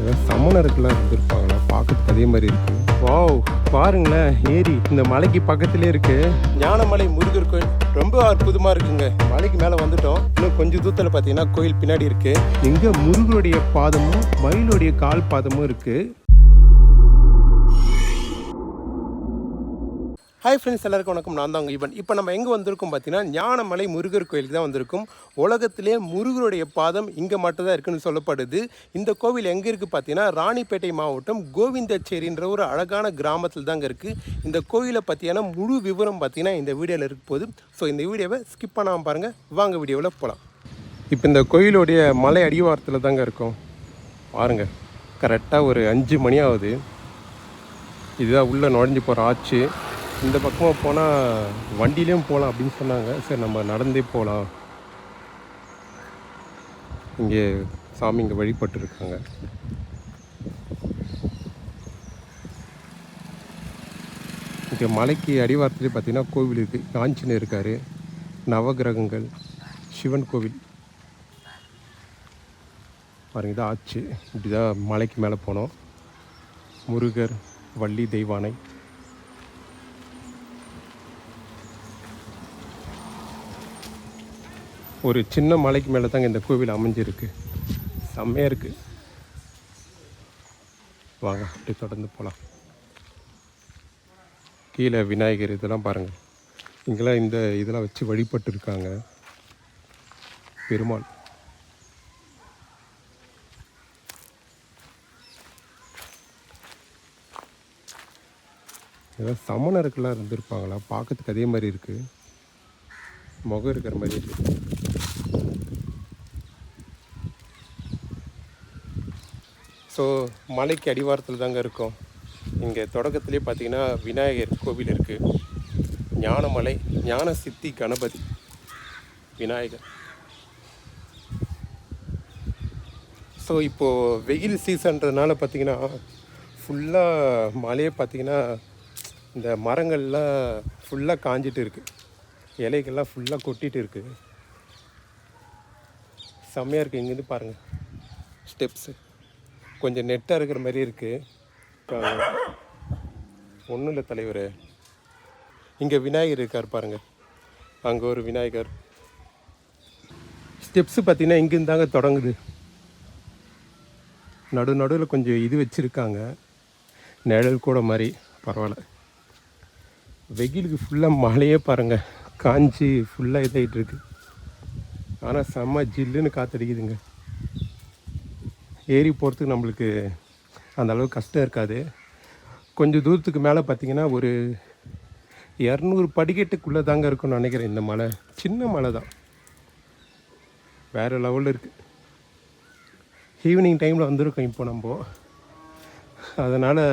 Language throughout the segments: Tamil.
ஏதோ சமணருக்குலாம் இருந்திருப்பாங்களா? பார்க்கறதுக்கு அதே மாதிரி இருக்கு. வாவ் பாருங்களேன் ஏரி இந்த மலைக்கு பக்கத்திலே இருக்கு. ஞானமலை முருகர் கோயில் ரொம்ப அற்புதமா இருக்குங்க. மலைக்கு மேலே வந்துட்டோம். இன்னும் கொஞ்சம் தூரத்தில் பார்த்தீங்கன்னா கோயில் பின்னாடி இருக்கு. இங்க முருகருடைய பாதமும் மயிலுடைய கால் பாதமும் இருக்கு. ஹாய் ஃப்ரெண்ட்ஸ் எல்லாருக்கும் வணக்கம். நான் தான் உங்கள் இப்போ நம்ம எங்கே வந்திருக்கோம் பார்த்தீங்கன்னா ஞானமலை முருகர் கோயிலுக்கு தான் வந்திருக்கும். உலகத்திலே முருகருடைய பாதம் இங்கே மட்டும்தான் இருக்குன்னு சொல்லப்படுது. இந்த கோவில் எங்கே இருக்குது பார்த்தீங்கன்னா ராணிப்பேட்டை மாவட்டம் கோவிந்தச்சேரின்ற ஒரு அழகான கிராமத்தில் தாங்க இருக்குது இந்த கோயிலை பற்றியான முழு விவரம் பார்த்தீங்கன்னா இந்த வீடியோவில் இருக்க போது ஸோ இந்த வீடியோவை ஸ்கிப் பண்ணாமல் பாருங்கள் வாங்க வீடியோவில் போகலாம் இப்போ இந்த கோயிலுடைய மலை அடிவாரத்தில் தாங்க இருக்கும். பாருங்கள் கரெக்டாக ஒரு அஞ்சு மணி ஆகுது. இதுதான் உள்ளே நுழைஞ்சு போகிற ஆச்சு இந்த பக்கமாக போனால் வண்டியிலையும் போகலாம் அப்படின்னு சொன்னாங்க. சரி நம்ம நடந்தே போகலாம் இங்கே சாமி இங்கே வழிபட்டுருக்காங்க இங்கே மலைக்கு அடிவாரத்துலேயே பார்த்தீங்கன்னா கோவில் இருக்குது ஆஞ்சநேயர் இருக்கார். நவகிரகங்கள். சிவன் கோவில். பாருங்க இதான் ஆச்சு. இப்படி தான் மலைக்கு மேலே போனோம். முருகர் வள்ளி தெய்வானை. ஒரு சின்ன மலைக்கு மேலே தாங்க இந்த கோவில் அமைஞ்சிருக்கு. செம்மையாக இருக்குது வாங்க அப்படி தொடர்ந்து போகலாம் கீழே விநாயகர் இதெல்லாம் பாருங்கள் இங்கெல்லாம் இந்த இதெல்லாம் வச்சு வழிபட்டுருக்காங்க. பெருமாள். இதெல்லாம் சமணர்கள்லாம் இருந்திருப்பாங்களா? பார்க்கறதுக்கு அதே மாதிரி இருக்குது முகம் இருக்கிற மாதிரி இருக்கு. ஸோ மலைக்கு அடிவாரத்தில் தாங்க இருக்கும். இங்கே தொடக்கத்திலே பார்த்தீங்கன்னா விநாயகர் கோவில் இருக்குது ஞானமலை ஞான சித்தி கணபதி விநாயகர். ஸோ இப்போது வெயில் சீசன்றதுனால பார்த்திங்கன்னா ஃபுல்லாக மலையே பார்த்திங்கன்னா இந்த மரங்கள்லாம் ஃபுல்லாக காஞ்சிட்டு இருக்குது இலைகள்லாம் ஃபுல்லாக கொட்டிகிட்டு இருக்குது செம்மையாக இருக்குது இங்கேருந்து பாருங்கள் ஸ்டெப்ஸு கொஞ்சம் நெட்டாக இருக்கிற மாதிரி இருக்குது ஒன்றும் இல்லை தலைவர். இங்கே விநாயகர் இருக்கார் பாருங்கள் அங்கே ஒரு விநாயகர். ஸ்டெப்ஸு பார்த்தீங்கன்னா இங்கேருந்து தாங்க தொடங்குது. நடு நடுவில் கொஞ்சம் இது வச்சுருக்காங்க. நிழல் கூட மாதிரி. பரவாயில்ல. வெயிலுக்கு ஃபுல்லாக மழையே பாருங்கள் காஞ்சி ஃபுல்லாக இதாகிட்டு இருக்கு ஆனால் செம்ம ஜில்லுன்னு காத்தடிக்குதுங்க. ஏறி போகிறதுக்கு நம்மளுக்கு அந்த அளவுக்கு கஷ்டம் இருக்காது. கொஞ்சம் தூரத்துக்கு மேலே பார்த்தீங்கன்னா ஒரு இரநூறு படிக்கட்டுக்குள்ளே தாங்க இருக்கும்னு நினைக்கிறேன் இந்த மலை. சின்ன மலை தான். வேறு லெவலில் இருக்குது ஈவினிங் டைமில் வந்திருக்கோம் இப்போ நம்ம. அதனால்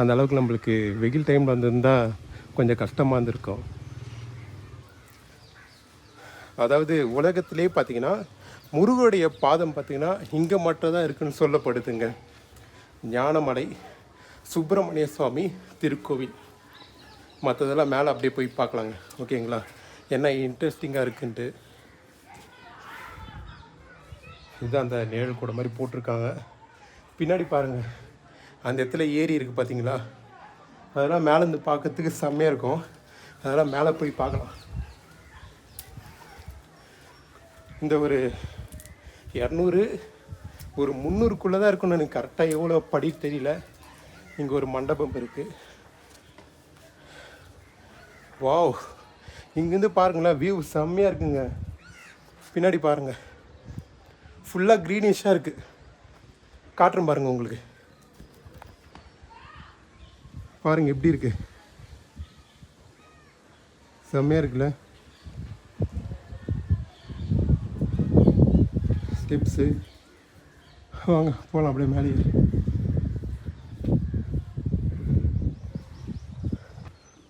அந்த அளவுக்கு நம்மளுக்கு வெயில் டைமில் வந்திருந்தால் கொஞ்சம் கஷ்டமாக இருந்திருக்கும். அதாவது உலகத்திலே பார்த்தீங்கன்னா முருகனுடைய பாதம் பார்த்திங்கன்னா இங்கே மட்டும் தான் இருக்குன்னு சொல்லப்படுதுங்க. ஞானமலை சுப்பிரமணிய சுவாமி திருக்கோவில். மற்றதெல்லாம் மேலே அப்படியே போய் பார்க்கலாங்க. ஓகேங்களா? என்ன இன்ட்ரெஸ்டிங்காக இருக்குன்ட்டு. இதுதான் அந்த நிழல் கூட மாதிரி போட்டிருக்காங்க. பின்னாடி பாருங்கள் அந்த இடத்துல ஏரி இருக்குது பார்த்தீங்களா? அதெல்லாம் மேலேருந்து பார்க்கறதுக்கு செம்மையாக இருக்கும். அதெல்லாம் மேலே போய் பார்க்கலாம். இந்த ஒரு இரநூறு ஒரு முந்நூறுக்குள்ளே தான் இருக்கும்னு எனக்கு கரெக்டாக எவ்வளோ படி தெரியல. இங்கே ஒரு மண்டபம் இருக்குது வாவ். இங்கேருந்து பாருங்களேன் வியூ செம்மையாக இருக்குங்க. பின்னாடி பாருங்கள் ஃபுல்லாக க்ரீனிஷாக இருக்குது காட்டுறேன் பாருங்கள் உங்களுக்கு. பாருங்கள் எப்படி இருக்குது செம்மையாக இருக்குல்ல. ஸ்டெப்ஸு வாங்க போகலாம் அப்படியே மேலே ஏறி.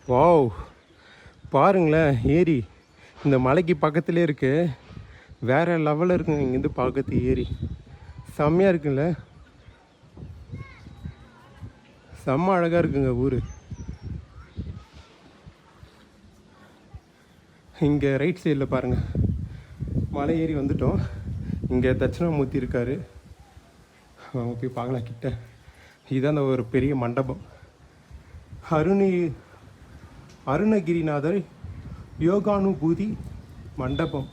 வாவ் பாருங்களேன் ஏரி. இந்த மலைக்கு பக்கத்துலேயே இருக்குது வேற லெவலில் இருக்குங்க இங்கேருந்து பார்க்கறது ஏரி. செம்மையாக இருக்குல்ல? செம்ம அழகாக இருக்குங்க ஊர். இங்கே ரைட் சைடில் பாருங்கள் மலை ஏறி வந்துட்டோம். இங்கே தட்சிணாமூர்த்தி இருக்கார். அவங்க போய் பார்க்கலாம் கிட்ட. இதுதான் அந்த ஒரு பெரிய மண்டபம். அருணி அருணகிரிநாதர் யோகானுபூதி மண்டபம்.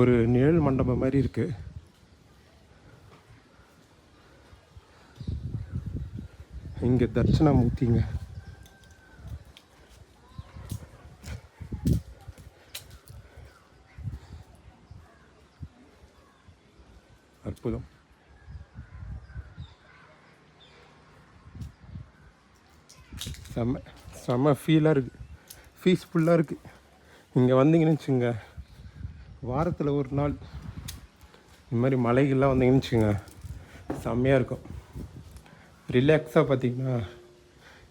ஒரு நிழல் மண்டபம் மாதிரி இருக்கு. இங்கே தட்சிணாமூர்த்திங்க. அற்புதம் செம்ம செம்ம ஃபீலாக இருக்குது பீஸ்ஃபுல்லாக இருக்குது இங்கே வந்தீங்கன்னு வச்சுங்க வாரத்தில் ஒரு நாள் இந்த மாதிரி மலைகள்லாம் வந்தீங்கன்னு வச்சுங்க செம்மையாக இருக்கும். ரிலாக்ஸாக பார்த்தீங்கன்னா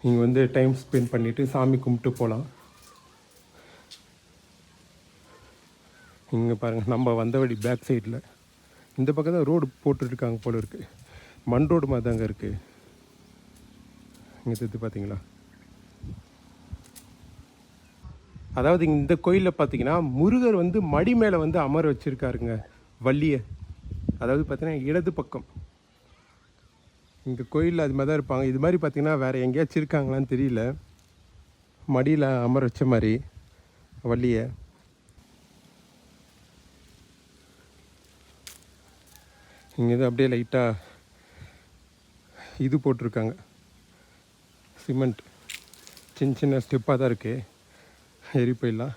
நீங்கள் வந்து டைம் ஸ்பெண்ட் பண்ணிவிட்டு சாமி கும்பிட்டு போகலாம் இங்கே பாருங்கள் நம்ம வந்த வழி பேக் சைடில் இந்த பக்கம் தான் ரோடு போட்டுருக்காங்க போல இருக்குது மண் ரோடு மாதிரி தாங்க இருக்குது இங்கே தெரிஞ்சு பார்த்தீங்களா அதாவது இந்த கோயிலில் பார்த்தீங்கன்னா முருகர் வந்து மடி மேலே வந்து அமர வச்சுருக்காருங்க வள்ளியை. அதாவது பார்த்தீங்கன்னா இடது பக்கம். இந்த கோயிலில் அது மாதிரி தான் இருப்பாங்க. இது மாதிரி பார்த்தீங்கன்னா வேறு எங்கேயாச்சும் இருக்காங்களான்னு தெரியல. மடியில் அமர வச்ச மாதிரி வள்ளியை. இங்கே அப்படியே லைட்டாக இது போட்டிருக்காங்க. சிமெண்ட் சின்ன சின்ன ஸ்டெப்பாக தான் இருக்குது ஏறி போயிடலாம்.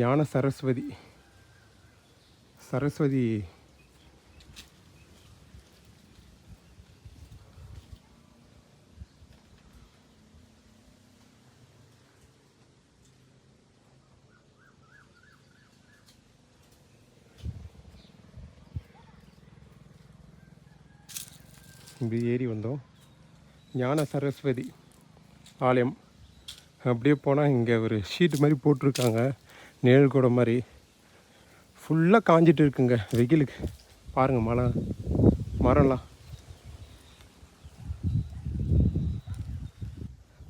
ஞான சரஸ்வதி சரஸ்வதி இப்படி ஏறி வந்தோம். ஞான சரஸ்வதி ஆலயம். அப்படியே போனால் இங்கே ஒரு ஷீட் மாதிரி போட்டிருக்காங்க. நிழல் கூட மாதிரி. ஃபுல்லாக காஞ்சிட்டு இருக்குங்க. வெயிலுக்கு. பாருங்கள் மலை மரம்லாம்.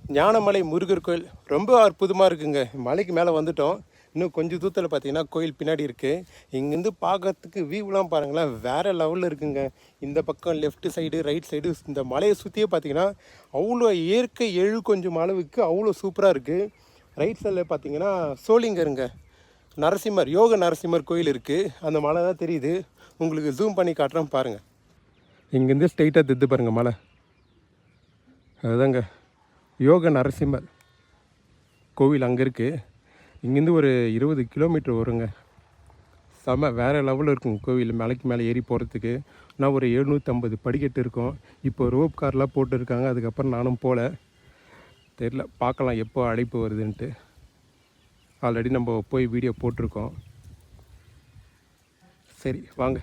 ஞானமலை முருகர் கோயில் ரொம்ப அற்புதமாக இருக்குங்க. மலைக்கு மேலே வந்துட்டோம். இன்னும் கொஞ்சம் தூரத்தில் பார்த்தீங்கன்னா கோயில் பின்னாடி இருக்குது இங்கேருந்து பார்க்கறதுக்கு வியூலாம் பாருங்களேன் வேறு லெவலில் இருக்குங்க. இந்த பக்கம் லெஃப்ட் சைடு ரைட் சைடு இந்த மலையை சுற்றியே பார்த்தீங்கன்னா அவ்வளோ இயற்கை எழு கொஞ்சம் அளவுக்கு அவ்வளோ சூப்பராக இருக்குது ரைட் சைடில் பார்த்தீங்கன்னா சோளிங்கருங்க. நரசிம்மர் யோக நரசிம்மர் கோயில் இருக்குது அந்த மலை தான் தெரியுது. உங்களுக்கு ஜூம் பண்ணி காட்டுறேன் பாருங்கள் இங்கேருந்து ஸ்ட்ரைட்டாக தித்து பாருங்கள் மலை. அதுதாங்க. யோக நரசிம்மர் கோவில் அங்கே இருக்குது இங்கேருந்து ஒரு இருபது கிலோமீட்டர் வருங்க. செம வேறு லெவலில் இருக்கும் கோவில். மலைக்கு மேலே ஏறி போகிறதுக்கு நான் ஒரு எழுநூற்றம்பது படிக்கட்டு இருக்கும். இப்போ ரோப் கார்லாம் போட்டுருக்காங்க. அதுக்கப்புறம் நானும் போகல தெரில பார்க்கலாம் எப்போ அழைப்பு வருதுன்ட்டு. ஆல்ரெடி நம்ம போய் வீடியோ போட்டிருக்கோம். சரி வாங்க.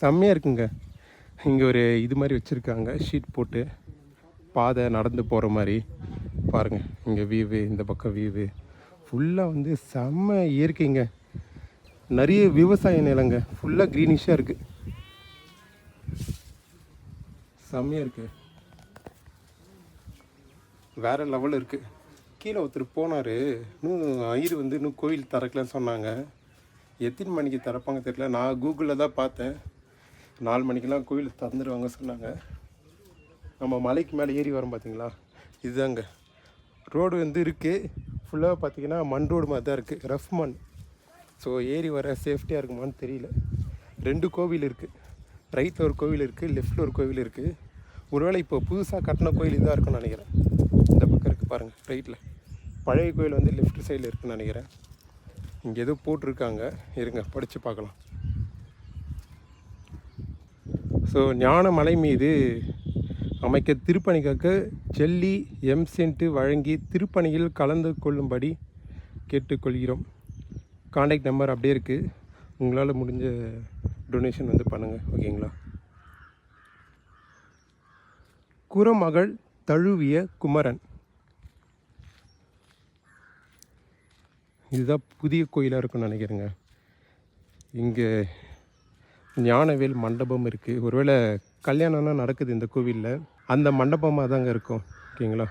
செம்மையாக இருக்குங்க. இங்கே ஒரு இது மாதிரி வச்சுருக்காங்க. ஷீட் போட்டு. பாதை நடந்து போகிற மாதிரி. பாருங்கள் இங்கே வீவு இந்த பக்கம் வீவு ஃபுல்லாக வந்து செம்ம இயற்கைங்க. நிறைய விவசாய நிலங்க. ஃபுல்லாக க்ரீனிஷாக இருக்குது செம்மையாக இருக்குது வேற லெவலில் இருக்குது கீழே ஒருத்தர் போனார். இன்னும் ஐயர் வந்து இன்னும் கோயில் திறக்கலன்னு சொன்னாங்க. எத்தனை மணிக்கு திறப்பாங்க தெரியல. நான் கூகுளில் தான் பார்த்தேன். நாலு மணிக்கெல்லாம் கோயில் திறந்துடுவாங்க சொன்னாங்க. நம்ம மலைக்கு மேலே ஏறி வரோம் பார்த்தீங்களா இதுதாங்க. ரோடு வந்து இருக்குது ஃபுல்லாக பார்த்தீங்கன்னா மண் ரோடு மாதிரி தான் இருக்குது ரஃப் மண். ஸோ ஏறி வர சேஃப்டியாக இருக்குமான்னு தெரியல. ரெண்டு கோவில் இருக்குது ரைட்டில் ஒரு கோவில் இருக்குது லெஃப்ட்டில் ஒரு கோவில் இருக்குது ஒருவேளை இப்போ புதுசாக கட்டின கோயில் இதாக இருக்கும்னு நினைக்கிறேன். இந்த பக்கம் இருக்குது பாருங்கள் ரைட்டில் பழைய கோயில் வந்து லெஃப்ட் சைடில் இருக்குன்னு நினைக்கிறேன். இங்கே எதுவும் போட்டிருக்காங்க. இருங்க படித்து பார்க்கலாம். ஸோ ஞான மலை மீது அமைக்க திருப்பணிகளுக்கு ஜெல்லி எம்சென்ட்டு வழங்கி திருப்பணியில் கலந்து கொள்ளும்படி கேட்டுக்கொள்கிறோம். காண்டாக்ட் நம்பர் அப்படியே இருக்குது உங்களால் முடிஞ்ச டொனேஷன் வந்து பண்ணுங்கள் ஓகேங்களா? குரமகள் தழுவிய குமரன். இதுதான் புதிய கோயிலாக இருக்கும்னு நினைக்கிறேங்க. இங்கே ஞானவேல் மண்டபம் இருக்குது ஒருவேளை கல்யாணம்னா நடக்குது இந்த கோவிலில். அந்த மண்டபமாக தாங்க இருக்கும். ஓகேங்களா?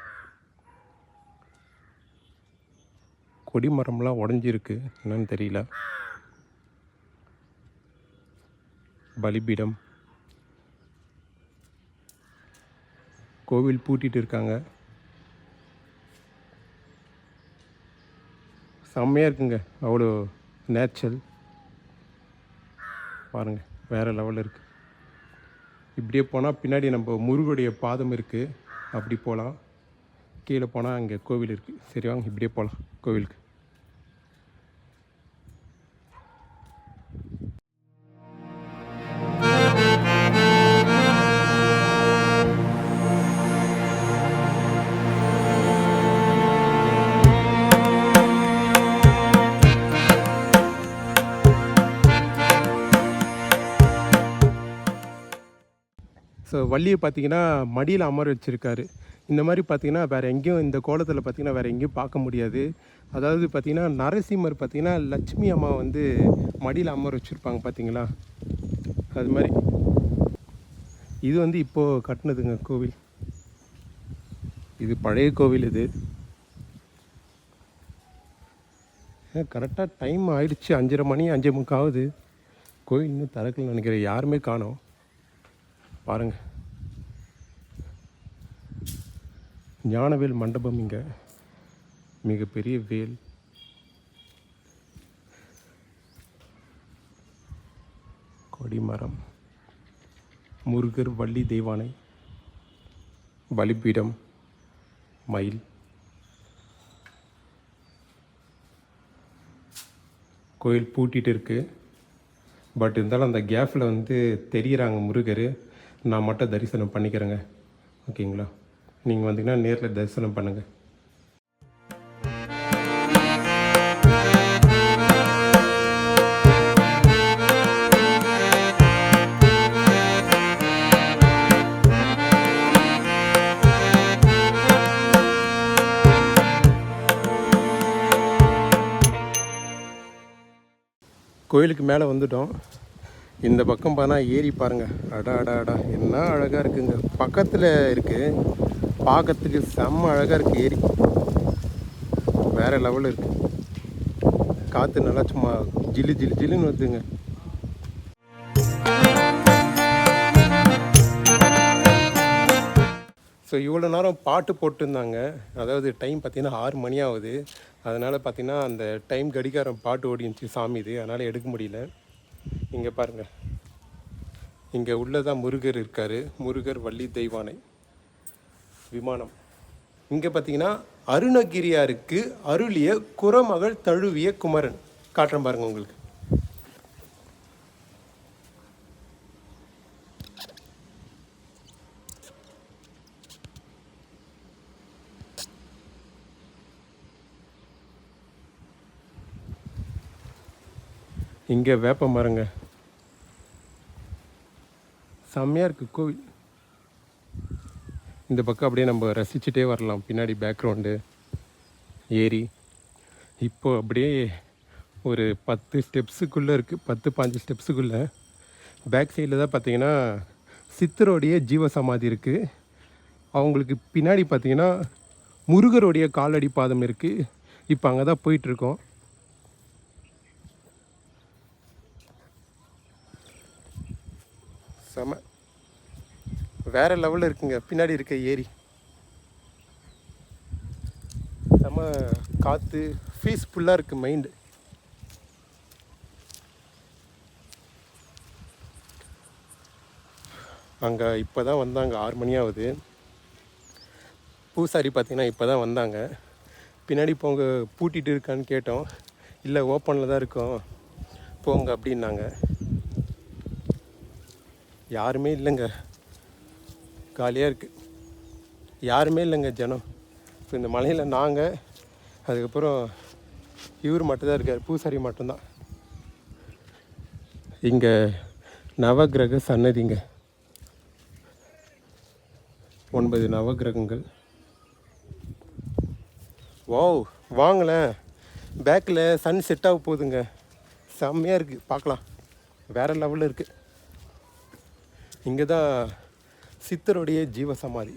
கொடிமரம்லாம் உடஞ்சிருக்கு. என்னன்னு தெரியல. பலிபீடம். கோவில் பூட்டிகிட்டு இருக்காங்க. செம்மையாக இருக்குங்க. அவ்வளோ நேச்சல் பாருங்கள் வேறு லெவலில் இருக்குது இப்படியே போனால் பின்னாடி நம்ம முருகுடைய பாதம் இருக்குது அப்படி போகலாம் கீழே போனால் அங்கே கோவில் இருக்குது சரி வாங்க இப்படியே போகலாம் கோவிலுக்கு. ஸோ வள்ளியை பார்த்தீங்கன்னா மடியில் அமர வச்சுருக்காரு. இந்த மாதிரி பார்த்தீங்கன்னா வேறு எங்கேயும் இந்த கோலத்தில் பார்த்தீங்கன்னா வேறு எங்கேயும் பார்க்க முடியாது. அதாவது பார்த்திங்கன்னா நரசிம்மர் பார்த்திங்கன்னா லட்சுமி அம்மா வந்து மடியில் அமர வச்சுருப்பாங்க பார்த்தீங்களா? அது மாதிரி. இது வந்து இப்போது கட்டினதுங்க கோவில். இது பழைய கோவில் இது. கரெக்டாக டைம் ஆயிடுச்சு. அஞ்சரை மணி அஞ்சு முக்காவது. கோயில் இன்னும் திறக்கலன்னு நினைக்கிறேன். யாருமே காணோம். பாருங்கள் ஞானவேல் மண்டபம் இங்கே மிகப்பெரிய வேல். கொடிமரம். முருகர் வள்ளி தெய்வானை. பலிபீடம் மயில். கோயில் பூட்டிகிட்டு இருக்குது பட் இருந்தாலும் அந்த கேப்பில் வந்து தெரிகிறாங்க முருகர். நான் மட்டும் தரிசனம் பண்ணிக்கிறேங்க. ஓகேங்களா? நீங்கள் வந்தீங்கன்னா நேரில் தரிசனம் பண்ணுங்கள் கோயிலுக்கு மேலே வந்துட்டோம். இந்த பக்கம் பார்த்தா ஏரி பாருங்க. அடா அடா அடா. என்ன அழகாக இருக்குங்க. பக்கத்தில் இருக்குது பார்க்கறதுக்கு செம்ம அழகாக இருக்குது ஏரி. வேற லெவலில் இருக்குது காற்று நல்லா சும்மா ஜில்லு ஜிலு ஜில்லுன்னு வருதுங்க. ஸோ இவ்வளோ நேரம் பாட்டு போட்டிருந்தாங்க. அதாவது டைம் பார்த்திங்கன்னா ஆறு மணி ஆகுது. அதனால் பார்த்தீங்கன்னா அந்த டைம் கடிகாரம் பாட்டு ஓடிச்சு சாமி இது. அதனால் எடுக்க முடியல. இங்கே பாருங்கள் இங்கே உள்ளதான் முருகர் இருக்கார். முருகர் வள்ளி தெய்வானை. விமானம். இங்கே பார்த்தீங்கன்னா அருணகிரியாருக்கு அருளிய குரமகள் தழுவிய குமரன். காட்டுறேன் பாருங்கள் உங்களுக்கு. இங்கே வேப்ப மரங்க செம்மையாக இருக்குது கோவில். இந்த பக்கம் அப்படியே நம்ம ரசிச்சுட்டே வரலாம். பின்னாடி பேக்ரவுண்டு ஏரி. இப்போ அப்படியே ஒரு பத்து ஸ்டெப்ஸுக்குள்ளே இருக்குது பத்து பாஞ்சு ஸ்டெப்ஸுக்குள்ளே பேக் சைடில் தான் பார்த்தீங்கன்னா சித்தரோடைய ஜீவ சமாதி இருக்குது அவங்களுக்கு பின்னாடி பார்த்தீங்கன்னா முருகருடைய காலடி பாதம் இருக்குது இப்போ அங்கே தான் போயிட்டுருக்கோம் செம. வேற லெவலில் இருக்குங்க. பின்னாடி இருக்க ஏரி. செம காற்று பீஸ்ஃபுல்லாக இருக்குது மைண்டு அங்கே இப்போ தான் வந்தாங்க. ஆறு மணி ஆகுது. பூசாரி பார்த்தீங்கன்னா இப்போ தான் வந்தாங்க. பின்னாடி போங்க பூட்டிகிட்டு இருக்கான்னு கேட்டோம். இல்லை ஓப்பனில் தான் இருக்கோம். போங்க அப்படின்னாங்க. யாருமே இல்லைங்க. காலியாக இருக்குது யாருமே இல்லைங்க ஜனம். இப்போ இந்த மலையில் நாங்கள் அதுக்கப்புறம் இவர் மட்டும்தான் இருக்கார். பூசாரி மட்டும்தான். இங்கே நவகிரக சன்னதிங்க. ஒன்பது நவக்கிரகங்கள் வாவ் வாங்களேன். பேக்கில் சன் செட் ஆக போகுதுங்க. செம்மையாக இருக்குது பார்க்கலாம். வேறு லெவலில் இருக்குது இங்கே தான் சித்தருடைய ஜீவ சமாதி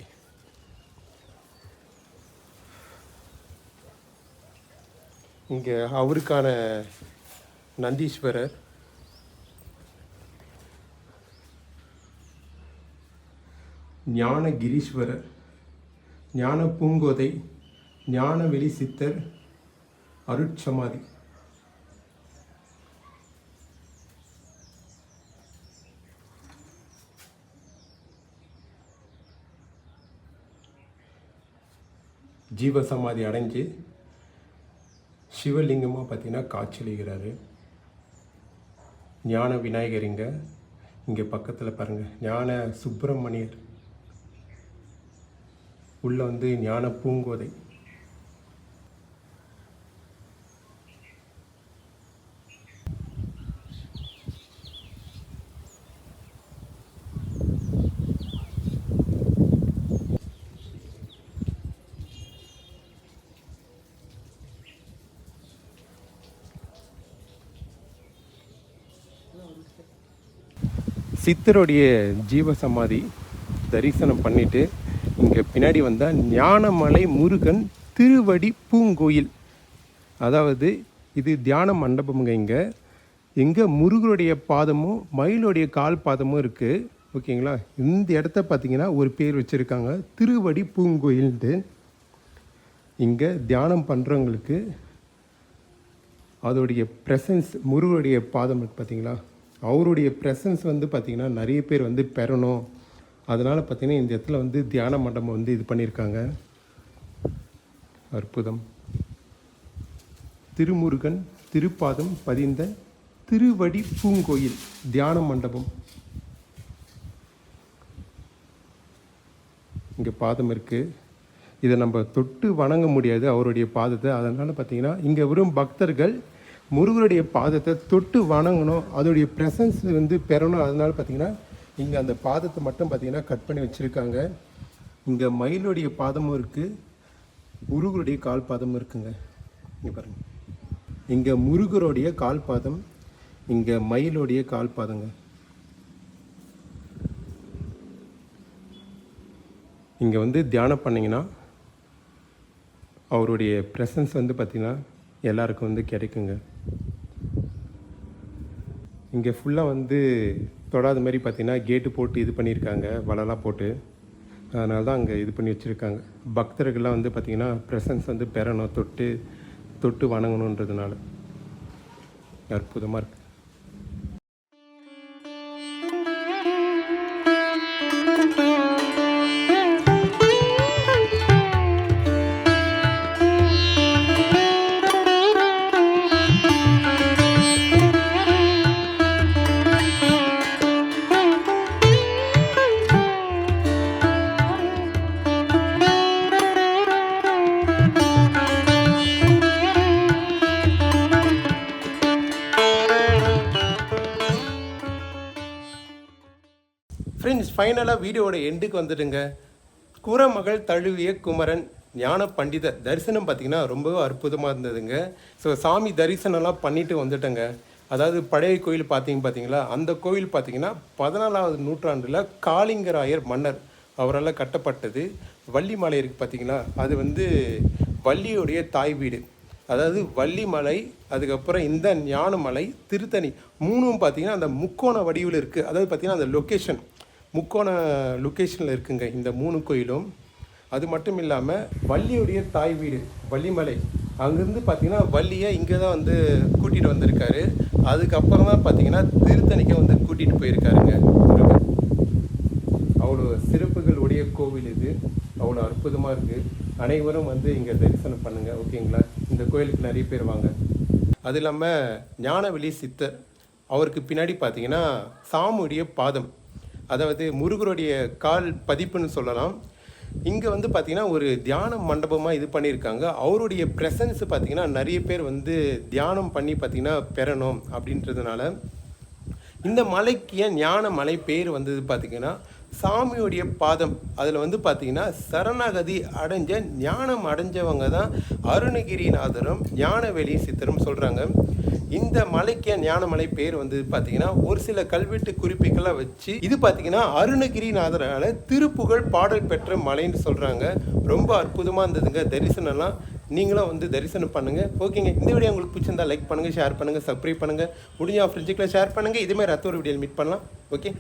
இங்கே அவருக்கான நந்தீஸ்வரர். ஞானகிரீஸ்வரர். ஞான பூங்கோதை ஞானவெளி சித்தர். அருட்சமாதி. ஜீவசமாதி அடைஞ்சு சிவலிங்கமாக பார்த்தீங்கன்னா காட்சியளிக்கிறாரு. ஞான விநாயகர் இங்கே இங்கே பக்கத்தில் பாருங்கள் ஞான சுப்பிரமணியர். உள்ளே வந்து ஞான பூங்கோதை. சித்தருடைய ஜீவசமாதி தரிசனம் பண்ணிவிட்டு இங்கே பின்னாடி வந்தால் ஞானமலை முருகன் திருவடி பூங்கோயில். அதாவது இது தியான மண்டபம்ங்க இங்கே. இங்கே முருகனுடைய பாதமும் மயிலுடைய கால் பாதமும் இருக்குது ஓகேங்களா? இந்த இடத்த பார்த்தீங்கன்னா ஒரு பேர் வச்சுருக்காங்க. திருவடி பூங்கோயில்ட்டு இங்கே தியானம் பண்ணுறவங்களுக்கு அதோடைய ப்ரெசன்ஸ் முருகனுடைய பாதம் இருக்குது பார்த்தீங்களா அவருடைய ப்ரெசன்ஸ் வந்து பார்த்திங்கன்னா நிறைய பேர் வந்து பெறணும். அதனால் பார்த்திங்கன்னா இந்த இடத்துல வந்து தியான மண்டபம் வந்து இது பண்ணியிருக்காங்க. அற்புதம். திருமுருகன் திருப்பாதம் பதிந்த திருவடி பூங்கோயில் தியான மண்டபம். இங்கே பாதம் இருக்குது இதை நம்ம தொட்டு வணங்க முடியாது அவருடைய பாதத்தை. அதனால் பார்த்தீங்கன்னா இங்கே வரும் பக்தர்கள் முருகருடைய பாதத்தை தொட்டு வணங்கணும். அதோடைய ப்ரெசன்ஸ் வந்து பெறணும். அதனால பார்த்தீங்கன்னா இங்கே அந்த பாதத்தை மட்டும் பார்த்தீங்கன்னா கட் பண்ணி வச்சுருக்காங்க. இங்கே மயிலுடைய பாதமும் இருக்குது முருகருடைய கால் பாதமும் இருக்குங்க. இங்கே பாருங்கள் இங்கே முருகருடைய கால் பாதம் இங்கே மயிலுடைய கால் பாதங்க. இங்கே வந்து தியானம் பண்ணிங்கன்னா அவருடைய ப்ரெசன்ஸ் வந்து பார்த்திங்கன்னா எல்லாருக்கும் வந்து கிடைக்குங்க. இங்கே ஃபுல்லாக வந்து தொடாத மாதிரி பார்த்திங்கன்னா கேட்டு போட்டு இது பண்ணியிருக்காங்க. வலைலாம் போட்டு. அதனால தான் அங்கே இது பண்ணி வச்சுருக்காங்க. பக்தர்கள்லாம் வந்து பார்த்திங்கன்னா ப்ரெசன்ஸ் வந்து பெறணும். தொட்டு தொட்டு வணங்கணுன்றதுனால. அற்புதமாக இருக்குது ஃபைனலாக வீடியோட எண்டுக்கு வந்துடுங்க. குரமகள் தழுவிய குமரன் ஞான பண்டிதர் தரிசனம் பார்த்தீங்கன்னா ரொம்பவே அற்புதமாக இருந்ததுங்க. ஸோ சாமி தரிசனம்லாம் பண்ணிட்டு வந்துட்டேங்க. அதாவது பழைய கோயில் பார்த்தீங்க பார்த்தீங்களா? அந்த கோயில் பார்த்தீங்கன்னா பதினாலாவது நூற்றாண்டில் காளிங்கராயர் மன்னர் அவரால் கட்டப்பட்டது. வள்ளிமலை இருக்குது பார்த்தீங்களா? அது வந்து வள்ளியுடைய தாய் வீடு. அதாவது வள்ளிமலை அதுக்கப்புறம் இந்த ஞானமலை திருத்தணி மூணும் பார்த்தீங்கன்னா அந்த முக்கோண வடிவில் இருக்குது அதாவது பார்த்தீங்கன்னா அந்த லொக்கேஷன் முக்கோண லொக்கேஷனில் இருக்குங்க இந்த மூணு கோயிலும். அது மட்டும் இல்லாமல் வள்ளியுடைய தாய் வீடு வள்ளிமலை. அங்கேருந்து பார்த்தீங்கன்னா வள்ளியை இங்கே தான் வந்து கூட்டிகிட்டு வந்திருக்காரு. அதுக்கப்புறம் தான் பார்த்தீங்கன்னா திருத்தணிக்க வந்து கூட்டிகிட்டு போயிருக்காருங்க. அவ்வளோ சிறப்புகள் உடைய கோவில் இது. அவ்வளோ அற்புதமாக இருக்குது அனைவரும் வந்து இங்கே தரிசனம் பண்ணுங்கள் ஓகேங்களா? இந்த கோயிலுக்கு நிறைய பேர் வாங்க. அது இல்லாமல் ஞானவெளி சித்தர். அவருக்கு பின்னாடி பார்த்தீங்கன்னா சாமுடைய பாதம். அதாவது முருகருடைய கால் பதிப்புன்னு சொல்லலாம். இங்கே வந்து பார்த்தீங்கன்னா ஒரு தியான மண்டபமாக இது பண்ணியிருக்காங்க. அவருடைய ப்ரெசன்ஸ் பார்த்தீங்கன்னா நிறைய பேர் வந்து தியானம் பண்ணி பார்த்தீங்கன்னா பெறணும் அப்படின்றதுனால இந்த மலைக்கு ஏன் ஞான மலை பேர் வந்தது பார்த்தீங்கன்னா சாமியுடைய பாதம். அதில் வந்து பார்த்திங்கன்னா சரணாகதி அடைஞ்ச ஞானம் அடைஞ்சவங்க தான் அருணகிரிநாதரும் ஞானவெளி சித்தரும் சொல்கிறாங்க இந்த மலைக்கு ஞானமலை பேர் வந்து பார்த்தீங்கன்னா ஒரு சில கல்வெட்டு குறிப்புகளாக வச்சு இது பார்த்தீங்கன்னா அருணகிரிநாதரால் திருப்புகழ் பாடல் பெற்ற மலைன்னு சொல்கிறாங்க ரொம்ப அற்புதமாக இருந்ததுங்க தரிசனம்லாம் நீங்களும் வந்து தரிசனம் பண்ணுங்கள் ஓகேங்க. இந்த வீடியோ உங்களுக்கு பிடிச்சிருந்தா லைக் பண்ணுங்கள் ஷேர் பண்ணுங்கள் சப்ஸ்கிரைப் பண்ணுங்கள் முடிஞ்ச ஃப்ரெண்ட்ஸுக்குள்ள ஷேர் பண்ணுங்கள் இதுமாதிரி மாதிரி ஒரு வீடியோவில் மீட் பண்ணலாம். ஓகே